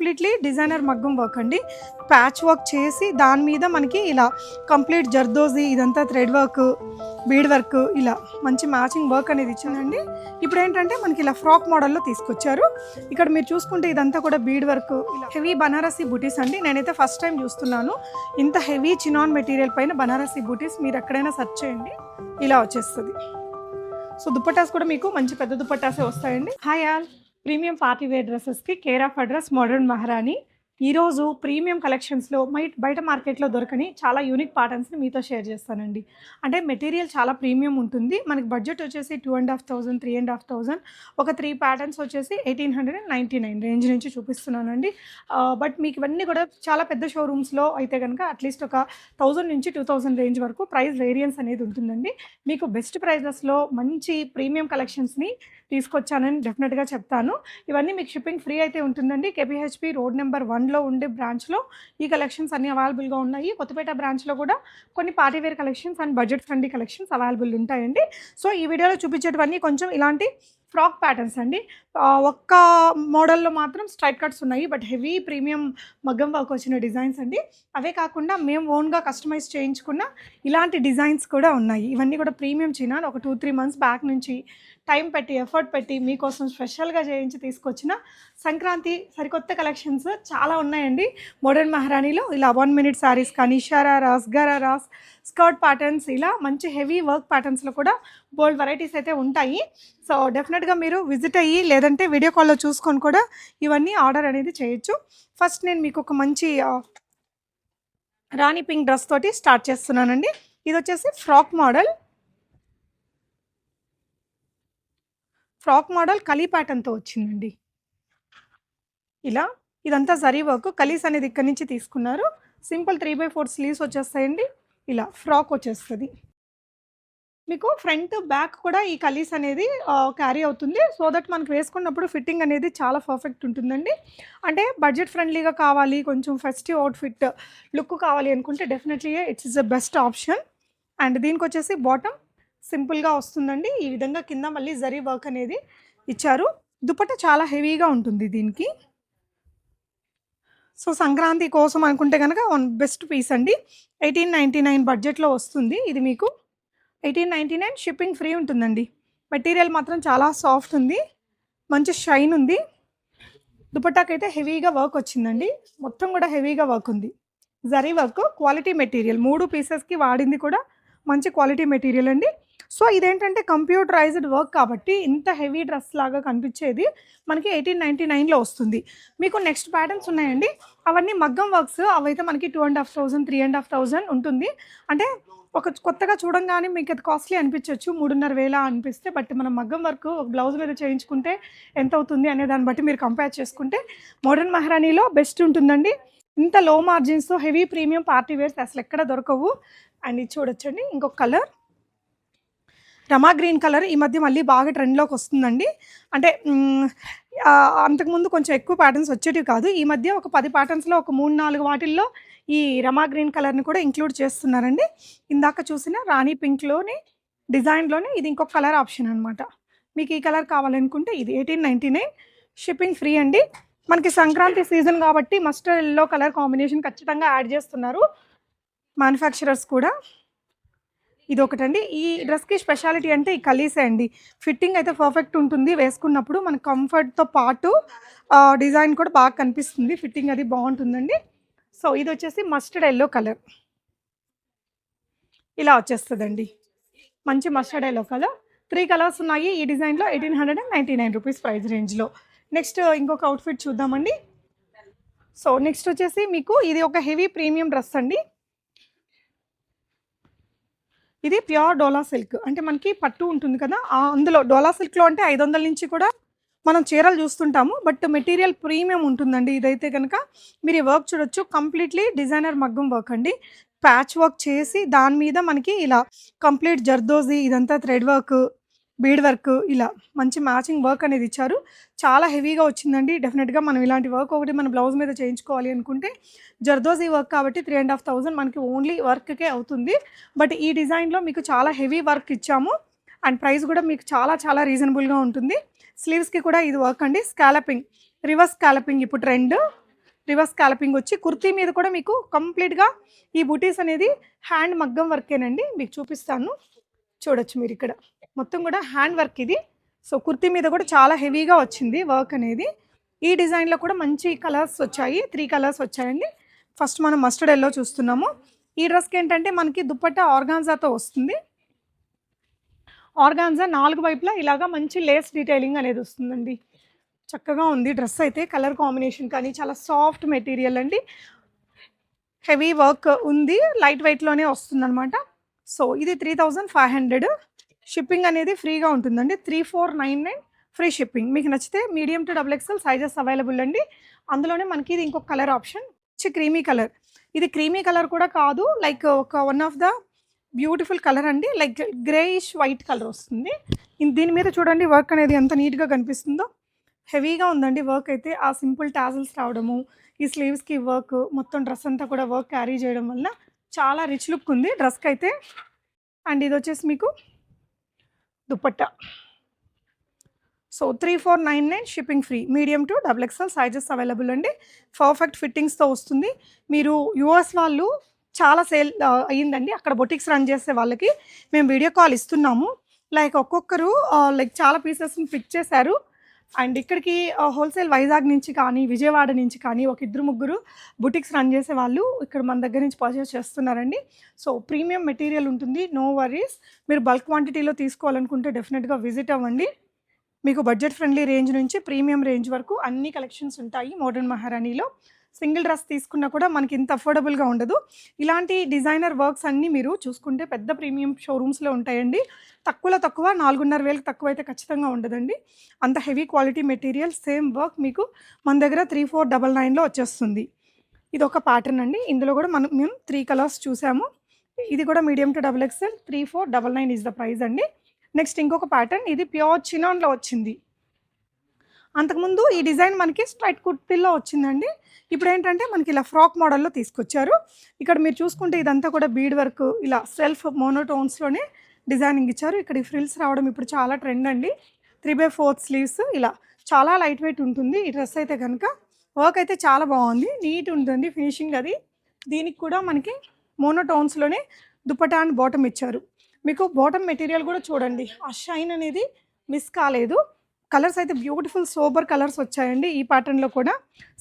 Completely designer మగ్గం work అండి. Patch work చేసి దాని మీద మనకి ఇలా కంప్లీట్ జర్దోజీ ఇదంతా థ్రెడ్ వర్క్ బీడ్ వర్క్ ఇలా మంచి మ్యాచింగ్ వర్క్ అనేది ఇచ్చిందండి. ఇప్పుడు ఏంటంటే మనకి ఇలా ఫ్రాక్ మోడల్లో తీసుకొచ్చారు. ఇక్కడ మీరు చూసుకుంటే ఇదంతా కూడా బీడ్ వర్క్ ఇలా హెవీ బనారసీ బుటీస్ అండి. నేనైతే ఫస్ట్ టైం చూస్తున్నాను. ఇంత హెవీ చినాన్ మెటీరియల్ పైన బనారసీ బుటీస్ మీరు ఎక్కడైనా సెర్చ్ చేయండి. ఇలా వచ్చేస్తుంది. సో దుప్పటాస్ కూడా మీకు మంచి పెద్ద దుప్పటాసే వస్తాయండి. Hi all premium party wear డ్రెస్సెస్కి care of address modern Maharani ఈరోజు ప్రీమియం కలెక్షన్స్లో మై బయట మార్కెట్లో దొరకని చాలా యూనిక్ ప్యాటర్న్స్ని మీతో షేర్ చేస్తానండి. అంటే మెటీరియల్ చాలా ప్రీమియం ఉంటుంది. మనకి బడ్జెట్ వచ్చేసి two and half thousand three and half thousand ఒక త్రీ ప్యాటర్న్స్ వచ్చేసి eighteen hundred and ninety nine range నుంచి చూపిస్తున్నానండి. బట్ మీకు ఇవన్నీ కూడా చాలా పెద్ద షోరూమ్స్లో అయితే కనుక అట్లీస్ట్ ఒక థౌజండ్ నుంచి టూ థౌజండ్ రేంజ్ వరకు ప్రైస్ వేరియన్స్ అనేది ఉంటుందండి. మీకు బెస్ట్ ప్రైజెస్లో మంచి ప్రీమియం కలెక్షన్స్ని తీసుకొచ్చానని డెఫినెట్గా చెప్తాను. ఇవన్నీ మీకు షిప్పింగ్ ఫ్రీ అయితే ఉంటుందండి. కేపీహెచ్పి రోడ్ నెంబర్ వన్ లో ఉండే బ్రాంచ్లో ఈ కలెక్షన్స్ అన్ని అవైలబుల్గా ఉన్నాయి. కొత్తపేట బ్రాంచ్లో కూడా కొన్ని party wear collections and budget friendly collections available ఉంటాయండి. సో ఈ వీడియోలో చూపించేటివన్నీ కొంచెం ఇలాంటి ఫ్రాక్ ప్యాటర్న్స్ అండి. ఒక్క మోడల్లో మాత్రం స్ట్రైట్ కట్స్ ఉన్నాయి. బట్ హెవీ ప్రీమియం మగ్గం వర్క్ వచ్చిన డిజైన్స్ అండి. అవే కాకుండా మేము ఓన్గా కస్టమైజ్ చేయించుకున్న ఇలాంటి డిజైన్స్ కూడా ఉన్నాయి. ఇవన్నీ కూడా ప్రీమియం చిన్న ఒక టూ త్రీ మంత్స్ బ్యాక్ నుంచి టైం పెట్టి ఎఫర్ట్ పెట్టి మీకోసం స్పెషల్గా చేయించి తీసుకొచ్చిన సంక్రాంతి సరికొత్త కలెక్షన్స్ చాలా ఉన్నాయండి. మోడర్న్ మహారాణిలో ఇలా వన్ మినిట్ శారీస్ కానీ షరా రాస్ గరా రాస్ స్కర్ట్ ప్యాటర్న్స్ ఇలా మంచి హెవీ వర్క్ ప్యాటర్న్స్లో కూడా బోల్డ్ వెరైటీస్ అయితే ఉంటాయి. సో డెఫినెట్గా మీరు విజిట్ అయ్యి లేదంటే వీడియో కాల్లో చూసుకొని కూడా ఇవన్నీ ఆర్డర్ అనేది చేయొచ్చు. ఫస్ట్ నేను మీకు ఒక మంచి రాణి పింక్ డ్రెస్ తోటి స్టార్ట్ చేస్తున్నానండి. ఇది వచ్చేసి ఫ్రాక్ మోడల్ ఫ్రాక్ మోడల్ కలీ ప్యాటర్న్తో వచ్చిందండి. ఇలా ఇదంతా జరీ వర్క్ కలీస్ అనేది ఇక్కడి నుంచి తీసుకున్నారు. Simple three by four sleeves వచ్చేస్తాయండి. ఇలా ఫ్రాక్ వచ్చేస్తుంది. మీకు ఫ్రంట్ బ్యాక్ కూడా ఈ కలీస్ అనేది క్యారీ అవుతుంది. సో దట్ మనకు వేసుకున్నప్పుడు ఫిట్టింగ్ అనేది చాలా పర్ఫెక్ట్ ఉంటుందండి. అంటే బడ్జెట్ ఫ్రెండ్లీగా కావాలి కొంచెం ఫెస్టివ్ అవుట్ఫిట్ లుక్ కావాలి అనుకుంటే definitely it's is the best option. And దీనికి వచ్చేసి బాటమ్ సింపుల్గా వస్తుందండి. ఈ విధంగా కింద మళ్ళీ జరీ వర్క్ అనేది ఇచ్చారు. దుపట్ట చాలా హెవీగా ఉంటుంది దీనికి. సో సంక్రాంతి కోసం అనుకుంటే కనుక వన్ బెస్ట్ పీస్ అండి. ఎయిటీన్ నైంటీ నైన్ బడ్జెట్లో వస్తుంది. ఇది మీకు eighteen ninety nine shipping free ఉంటుందండి. మెటీరియల్ మాత్రం చాలా సాఫ్ట్ ఉంది. మంచి షైన్ ఉంది. దుపట్టాకైతే హెవీగా వర్క్ వచ్చిందండి. మొత్తం కూడా హెవీగా వర్క్ ఉంది. Zari work quality material. మూడు పీసెస్కి వాడింది కూడా మంచి క్వాలిటీ మెటీరియల్ అండి. సో ఇదేంటంటే కంప్యూటరైజ్డ్ వర్క్ కాబట్టి ఇంత హెవీ డ్రెస్ లాగా కనిపించేది మనకి ఎయిటీన్ నైంటీ నైన్లో వస్తుంది. మీకు నెక్స్ట్ ప్యాటర్న్స్ ఉన్నాయండి. అవన్నీ మగ్గం వర్క్స్. అవైతే మనకి two and half thousand three and half thousand ఉంటుంది. అంటే ఒక కొత్తగా చూడంగానే మీకు అది కాస్ట్లీ అనిపించవచ్చు మూడున్నర వేల అనిపిస్తే బట్ మనం మగ్గం వర్క్ ఒక బ్లౌజ్ మీద చేయించుకుంటే ఎంత అవుతుంది అనే దాన్ని బట్టి మీరు కంపేర్ చేసుకుంటే మోడర్న్ మహారాణిలో బెస్ట్ ఉంటుందండి. ఇంత లో మార్జిన్స్తో హెవీ ప్రీమియం పార్టీ వేర్స్ అసలు ఎక్కడ దొరకవు. అండ్ ఇది చూడొచ్చండి. ఇంకొక కలర్. రమా గ్రీన్ కలర్ ఈ మధ్య మళ్ళీ బాగా ట్రెండ్లోకి వస్తుందండి. అంటే అంతకుముందు కొంచెం ఎక్కువ ప్యాటర్న్స్ వచ్చేటివి కాదు. ఈ మధ్య ఒక పది ప్యాటర్న్స్లో ఒక మూడు నాలుగు వాటిల్లో ఈ రమా గ్రీన్ కలర్ని కూడా ఇంక్లూడ్ చేస్తున్నారండి. ఇందాక చూసిన రాణి పింక్లోని డిజైన్లోనే ఇది ఇంకొక కలర్ ఆప్షన్ అనమాట మీకు ఈ కలర్ కావాలనుకుంటే ఇది eighteen ninety nine shipping free అండి. మనకి సంక్రాంతి సీజన్ కాబట్టి మస్టర్డ్ ఎల్లో కలర్ కాంబినేషన్ ఖచ్చితంగా యాడ్ చేస్తున్నారు. మ్యానుఫ్యాక్చరర్స్ కూడా. ఇది ఒకటండి ఈ డ్రెస్కి స్పెషాలిటీ అంటే ఈ కలీసే అండి. ఫిట్టింగ్ అయితే పర్ఫెక్ట్ ఉంటుంది. వేసుకున్నప్పుడు మన కంఫర్ట్తో పాటు డిజైన్ కూడా బాగా కనిపిస్తుంది. ఫిట్టింగ్ అది బాగుంటుందండి. సో ఇది వచ్చేసి మస్టర్డ్ ఎల్లో కలర్. ఇలా వచ్చేస్తుందండి. మంచి mustard yellow colour. Three colours ఉన్నాయి ఈ డిజైన్లో. Eighteen hundred and ninety nine rupees price రేంజ్లో. నెక్స్ట్ ఇంకొక అవుట్ఫిట్ చూద్దామండి. సో నెక్స్ట్ వచ్చేసి మీకు ఇది ఒక హెవీ ప్రీమియం డ్రెస్ అండి. ఇది ప్యూర్ డోలా సిల్క్. అంటే మనకి పట్టు ఉంటుంది కదా అందులో డోలా సిల్క్లో అంటే ఐదు వందల నుంచి కూడా మనం చీరలు చూస్తుంటాము. బట్ మెటీరియల్ ప్రీమియం ఉంటుందండి. ఇదైతే కనుక మీరు ఈ వర్క్ చూడొచ్చు. కంప్లీట్లీ డిజైనర్ మగ్గం వర్క్ అండి. ప్యాచ్ వర్క్ చేసి దాని మీద మనకి ఇలా కంప్లీట్ జర్దోజీ ఇదంతా థ్రెడ్ వర్క్ బీడ్ వర్క్ ఇలా మంచి మ్యాచింగ్ వర్క్ అనేది ఇచ్చారు. చాలా హెవీగా వచ్చిందండి. డెఫినెట్గా మనం ఇలాంటి వర్క్ ఒకటి మన బ్లౌజ్ మీద చేయించుకోవాలి అనుకుంటే జర్దోజీ వర్క్ కాబట్టి త్రీ అండ్ హాఫ్ థౌజండ్ మనకి ఓన్లీ వర్క్కే అవుతుంది. బట్ ఈ డిజైన్లో మీకు చాలా హెవీ వర్క్ ఇచ్చాము. అండ్ ప్రైస్ కూడా మీకు చాలా చాలా రీజనబుల్గా ఉంటుంది. స్లీవ్స్కి కూడా ఇది వర్క్ అండి. స్కాలపింగ్ రివర్స్ స్కాలపింగ్ ఇప్పుడు ట్రెండ్ రివర్స్ స్కాలపింగ్ వచ్చి కుర్తీ మీద కూడా మీకు కంప్లీట్గా ఈ బుటీస్ అనేది హ్యాండ్ మగ్గం వర్కేనండి మీకు చూపిస్తాను. చూడొచ్చు మీరు ఇక్కడ. మొత్తం కూడా హ్యాండ్ వర్క్ ఇది. సో కుర్తీ మీద కూడా చాలా హెవీగా వచ్చింది వర్క్ అనేది. ఈ డిజైన్లో కూడా మంచి కలర్స్ వచ్చాయి. త్రీ కలర్స్ వచ్చాయండి. ఫస్ట్ మనం మస్టర్డ్ ఎల్లో చూస్తున్నాము. ఈ డ్రెస్కి ఏంటంటే మనకి దుప్పట్టా ఆర్గాన్జాతో వస్తుంది. ఆర్గాన్జా నాలుగు వైపులా ఇలాగా మంచి లేస్ డీటెయిలింగ్ అనేది వస్తుందండి. చక్కగా ఉంది డ్రెస్ అయితే. కలర్ కాంబినేషన్ కానీ చాలా సాఫ్ట్ మెటీరియల్ అండి. హెవీ వర్క్ ఉంది. లైట్ వెయిట్లోనే వస్తుందన్నమాట. సో ఇది three thousand five hundred. Shipping అనేది ఫ్రీగా ఉంటుందండి. Three four nine nine free shipping మీకు నచ్చితే medium to double XL sizes available అండి. అందులోనే మనకి ఇది ఇంకొక కలర్ ఆప్షన్ క్రీమీ కలర్ ఇది క్రీమీ కలర్ కూడా కాదు లైక్ ఒక one of the beautiful colour అండి. లైక్ గ్రేయిష్ వైట్ కలర్ వస్తుంది. దీని మీద చూడండి వర్క్ అనేది ఎంత నీట్గా కనిపిస్తుందో. హెవీగా ఉందండి వర్క్ అయితే. ఆ సింపుల్ టాజల్స్ రావడము ఈ స్లీవ్స్కి వర్క్ మొత్తం డ్రెస్ అంతా కూడా వర్క్ క్యారీ చేయడం వల్ల చాలా రిచ్ లుక్ ఉంది. డ్రెస్కి అయితే. అండ్ ఇది వచ్చేసి మీకు dupatta. So three four nine nine shipping free medium to double XL sizes available అండి. పర్ఫెక్ట్ ఫిట్టింగ్స్తో వస్తుంది. మీరు యూఎస్ వాళ్ళు చాలా సేల్ అయ్యిందండి. అక్కడ బొటిక్స్ రన్ చేసే వాళ్ళకి మేము వీడియో కాల్ ఇస్తున్నాము. లైక్ ఒక్కొక్కరు లైక్ చాలా పీసెస్ని పిక్ చేశారు. అండ్ ఇక్కడికి హోల్సేల్ వైజాగ్ నుంచి కానీ విజయవాడ నుంచి కానీ ఒక ఇద్దరు ముగ్గురు బుటిక్స్ రన్ చేసే వాళ్ళు ఇక్కడ మన దగ్గర నుంచి పర్చేస్ చేస్తున్నారండి. సో ప్రీమియం మెటీరియల్ ఉంటుంది. నో వరీస్ మీరు బల్క్ క్వాంటిటీలో తీసుకోవాలనుకుంటే డెఫినెట్గా విజిట్ అవ్వండి. మీకు బడ్జెట్ ఫ్రెండ్లీ రేంజ్ నుంచి ప్రీమియం రేంజ్ వరకు అన్ని కలెక్షన్స్ ఉంటాయి మోడర్న్ మహారాణిలో సింగిల్ డ్రెస్ తీసుకున్నా కూడా మనకి ఇంత అఫోర్డబుల్గా ఉండదు. ఇలాంటి డిజైనర్ వర్క్స్ అన్నీ మీరు చూసుకుంటే పెద్ద ప్రీమియం షోరూమ్స్లో ఉంటాయండి. తక్కువలో తక్కువ నాలుగున్నర వేలకు తక్కువ అయితే ఖచ్చితంగా ఉండదండి. అంత heavy quality material same work మీకు మన దగ్గర త్రీ ఫోర్ డబల్ నైన్లో వచ్చేస్తుంది. ఇది ఒక ప్యాటర్న్ అండి. ఇందులో కూడా మనం మేము త్రీ కలర్స్ చూసాము. ఇది కూడా medium to double XL three four double nine is the price అండి. నెక్స్ట్ ఇంకొక ప్యాటర్న్ ఇది ప్యూర్ చినాన్లో వచ్చింది. అంతకుముందు ఈ డిజైన్ మనకి స్ట్రైట్ కుర్తీల్లో వచ్చిందండి. ఇప్పుడు ఏంటంటే మనకి ఇలా ఫ్రాక్ మోడల్లో తీసుకొచ్చారు. ఇక్కడ మీరు చూసుకుంటే ఇదంతా కూడా బీడ్ వర్క్ ఇలా సెల్ఫ్ మోనోటోన్స్లోనే డిజైనింగ్ ఇచ్చారు. ఇక్కడ ఈ ఫ్రిల్స్ రావడం ఇప్పుడు చాలా ట్రెండ్ అండి. త్రీ బై ఫోర్త్ స్లీవ్స్ ఇలా చాలా లైట్ వెయిట్ ఉంటుంది. ఈ డ్రెస్ అయితే కనుక వర్క్ అయితే చాలా బాగుంది. నీట్ ఉంటుంది ఫినిషింగ్ అది. దీనికి కూడా మనకి మోనోటోన్స్లోనే దుపటా అండ్ బాటమ్ ఇచ్చారు. మీకు బాటమ్ మెటీరియల్ కూడా చూడండి. ఆ షైన్ అనేది మిస్ కాలేదు. కలర్స్ అయితే బ్యూటిఫుల్ సోబర్ కలర్స్ వచ్చాయండి. ఈ ప్యాటర్న్లో కూడా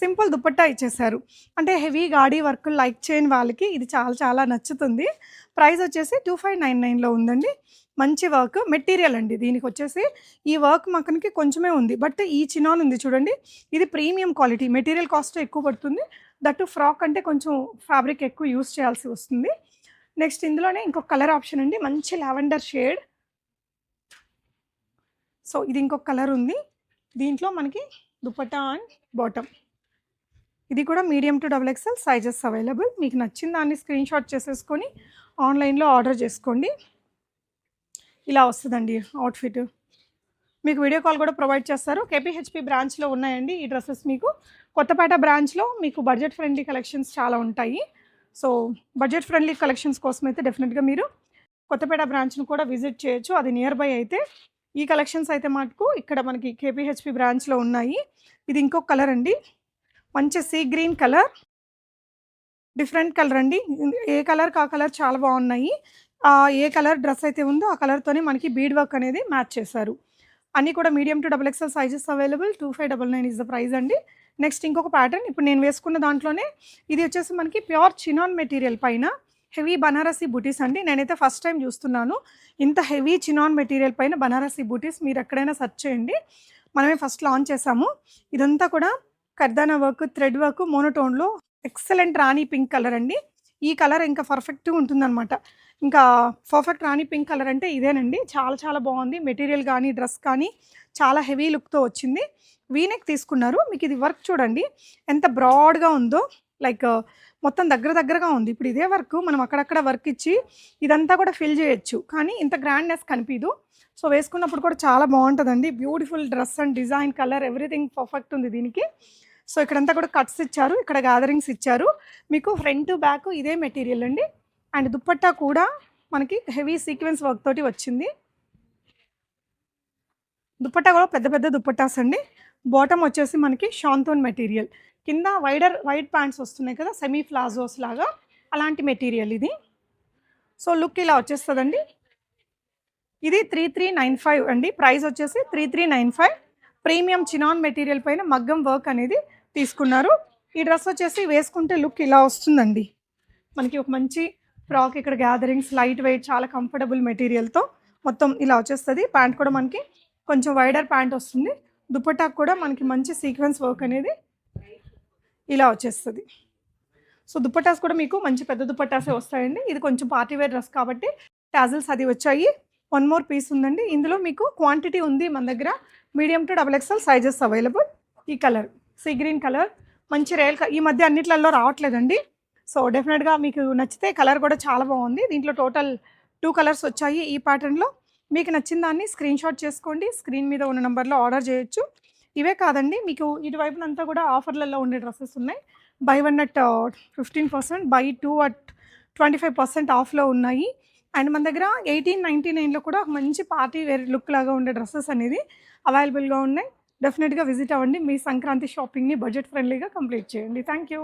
సింపుల్ దుపట్టా ఇచ్చేసారు అంటే హెవీ గాడీ వర్క్ లైక్ చేయని వాళ్ళకి ఇది చాలా చాలా నచ్చుతుంది. ప్రైస్ వచ్చేసి టూ ఫైవ్ నైన్ నైన్లో ఉందండి. మంచి వర్క్ మెటీరియల్ అండి. దీనికి వచ్చేసి ఈ వర్క్ మకనికి కొంచెమే ఉంది. బట్ ఈ చినాన్ ఉంది చూడండి. ఇది ప్రీమియం క్వాలిటీ మెటీరియల్ కాస్ట్ ఎక్కువ పడుతుంది. దట్టు ఫ్రాక్ అంటే కొంచెం ఫ్యాబ్రిక్ ఎక్కువ యూస్ చేయాల్సి వస్తుంది. నెక్స్ట్ ఇందులోనే ఇంకొక కలర్ ఆప్షన్ అండి. మంచి లావెండర్ షేడ్. సో ఇది ఇంకొక కలర్ ఉంది. దీంట్లో మనకి దుపట్టా అండ్ బాటమ్. ఇది కూడా medium to double XL sizes available. మీకు నచ్చిన దాన్ని స్క్రీన్ షాట్ చేసేసుకొని ఆన్లైన్లో ఆర్డర్ చేసుకోండి. ఇలా వస్తుందండి అవుట్ఫిట్. మీకు వీడియో కాల్ కూడా ప్రొవైడ్ చేస్తారు. కేపీహెచ్పి బ్రాంచ్లో ఉన్నాయండి ఈ డ్రెస్సెస్ మీకు. కొత్తపేట బ్రాంచ్లో మీకు బడ్జెట్ ఫ్రెండ్లీ కలెక్షన్స్ చాలా ఉంటాయి. సో బడ్జెట్ ఫ్రెండ్లీ కలెక్షన్స్ కోసం అయితే డెఫినెట్గా మీరు కొత్తపేట బ్రాంచ్ను కూడా విజిట్ చేయొచ్చు. అది నియర్ బై అయితే ఈ కలెక్షన్స్ అయితే మటుకు ఇక్కడ మనకి కేపీహెచ్పి బ్రాంచ్లో ఉన్నాయి. ఇది ఇంకొక కలర్ అండి. మంచి sea green colour different colour అండి. ఏ కలర్ ఆ కలర్ చాలా బాగున్నాయి. ఏ కలర్ డ్రెస్ అయితే ఉందో ఆ కలర్తోనే మనకి బీడ్ వర్క్ అనేది మ్యాచ్ చేశారు. అన్నీ కూడా medium to double XL sizes available two five double nine is the price అండి. నెక్స్ట్ ఇంకొక ప్యాటర్న్ ఇప్పుడు నేను వేసుకున్న దాంట్లోనే ఇది వచ్చేసి మనకి ప్యూర్ చినాన్ మెటీరియల్ పైన హెవీ బనారసీ బుటీస్ అండి. నేనైతే ఫస్ట్ టైం చూస్తున్నాను. ఇంత హెవీ చినాన్ మెటీరియల్ పైన బనారసీ బుటీస్ మీరు ఎక్కడైనా సెర్చ్ చేయండి. మనమే ఫస్ట్ లాంచ్ చేసాము. ఇదంతా కూడా కర్దానా వర్క్ థ్రెడ్ వర్క్ మోనోటోన్లో ఎక్సలెంట్ రాణి పింక్ కలర్ అండి. ఈ కలర్ ఇంకా పర్ఫెక్ట్గా ఉంటుందన్నమాట. ఇంకా పర్ఫెక్ట్ రాణి పింక్ కలర్ అంటే ఇదేనండి. చాలా చాలా బాగుంది. మెటీరియల్ కానీ డ్రెస్ కానీ చాలా హెవీ లుక్తో వచ్చింది. వీనెక్ తీసుకున్నారు. మీకు ఇది వర్క్ చూడండి. ఎంత బ్రాడ్గా ఉందో లైక్ మొత్తం దగ్గర దగ్గరగా ఉంది. ఇప్పుడు ఇదే వర్క్ మనం అక్కడక్కడ వర్క్ ఇచ్చి ఇదంతా కూడా ఫిల్ చేయొచ్చు. కానీ ఇంత గ్రాండ్నెస్ కనిపించదు సో వేసుకున్నప్పుడు కూడా చాలా బాగుంటుందండి. Beautiful dress and design colour everything perfect ఉంది దీనికి. సో ఇక్కడంతా కూడా కట్స్ ఇచ్చారు. ఇక్కడ గ్యాదరింగ్స్ ఇచ్చారు. మీకు ఫ్రంట్ బ్యాక్ ఇదే మెటీరియల్ అండి. అండ్ దుప్పట్టా కూడా మనకి హెవీ సీక్వెన్స్ వర్క్ తోటి వచ్చింది. దుప్పట్టా కూడా పెద్ద పెద్ద దుప్పట్టాస్ అండి. బాటమ్ వచ్చేసి మనకి షాంతోన్ మెటీరియల్ కింద వైడర్ వైట్ ప్యాంట్స్ వస్తున్నాయి కదా సెమీ ఫ్లాజోస్ లాగా అలాంటి మెటీరియల్ ఇది. సో లుక్ ఇలా వచ్చేస్తుందండి. ఇది త్రీ త్రీ నైన్ ఫైవ్ అండి. ప్రైస్ వచ్చేసి three three nine five. Premium chinon material పైన మగ్గం వర్క్ అనేది తీసుకున్నారు. ఈ డ్రెస్ వచ్చేసి వేసుకుంటే లుక్ ఇలా వస్తుందండి. మనకి ఒక మంచి ఫ్రాక్ ఇక్కడ గ్యాదరింగ్స్ లైట్ వెయిట్ చాలా కంఫర్టబుల్ మెటీరియల్తో మొత్తం ఇలా వచ్చేస్తుంది. ప్యాంట్ కూడా మనకి కొంచెం వైడర్ ప్యాంట్ వస్తుంది. దుపట్టాకు కూడా మనకి మంచి సీక్వెన్స్ వర్క్ అనేది ఇలా వచ్చేస్తుంది. సో దుపట్టాస్ కూడా మీకు మంచి పెద్ద దుపట్టాసే వస్తాయండి. ఇది కొంచెం పార్టీ వేర్ డ్రెస్ కాబట్టి టాజిల్స్ అది వచ్చాయి. వన్ మోర్ పీస్ ఉందండి. ఇందులో మీకు క్వాంటిటీ ఉంది మన దగ్గర. Medium to double XL sizes available. ఈ కలర్ సీ గ్రీన్ కలర్. మంచి రేల్ ఈ మధ్య అన్నిట్లలో రావట్లేదండి. సో డెఫినెట్గా మీకు నచ్చితే కలర్ కూడా చాలా బాగుంది. దీంట్లో టోటల్ టూ కలర్స్ వచ్చాయి ఈ ప్యాటర్న్లో. మీకు నచ్చిన దాన్ని స్క్రీన్ షాట్ చేసుకోండి. స్క్రీన్ మీద ఉన్న నెంబర్లో ఆర్డర్ చేయొచ్చు. ఇవే కాదండి. మీకు ఇటువైపునంతా కూడా ఆఫర్లలో ఉండే డ్రెస్సెస్ ఉన్నాయి. Buy one at fifteen percent buy two at twenty five percent ఆఫ్లో ఉన్నాయి. అండ్ మన దగ్గర ఎయిటీన్ నైంటీ నైన్లో కూడా మంచి పార్టీ వేర్ లుక్ లాగా ఉండే డ్రెస్సెస్ అనేది అవైలబుల్గా ఉన్నాయి. డెఫినెట్గా విజిట్ అవ్వండి. మీ సంక్రాంతి షాపింగ్ని బడ్జెట్ ఫ్రెండ్లీగా కంప్లీట్ చేయండి. Thank you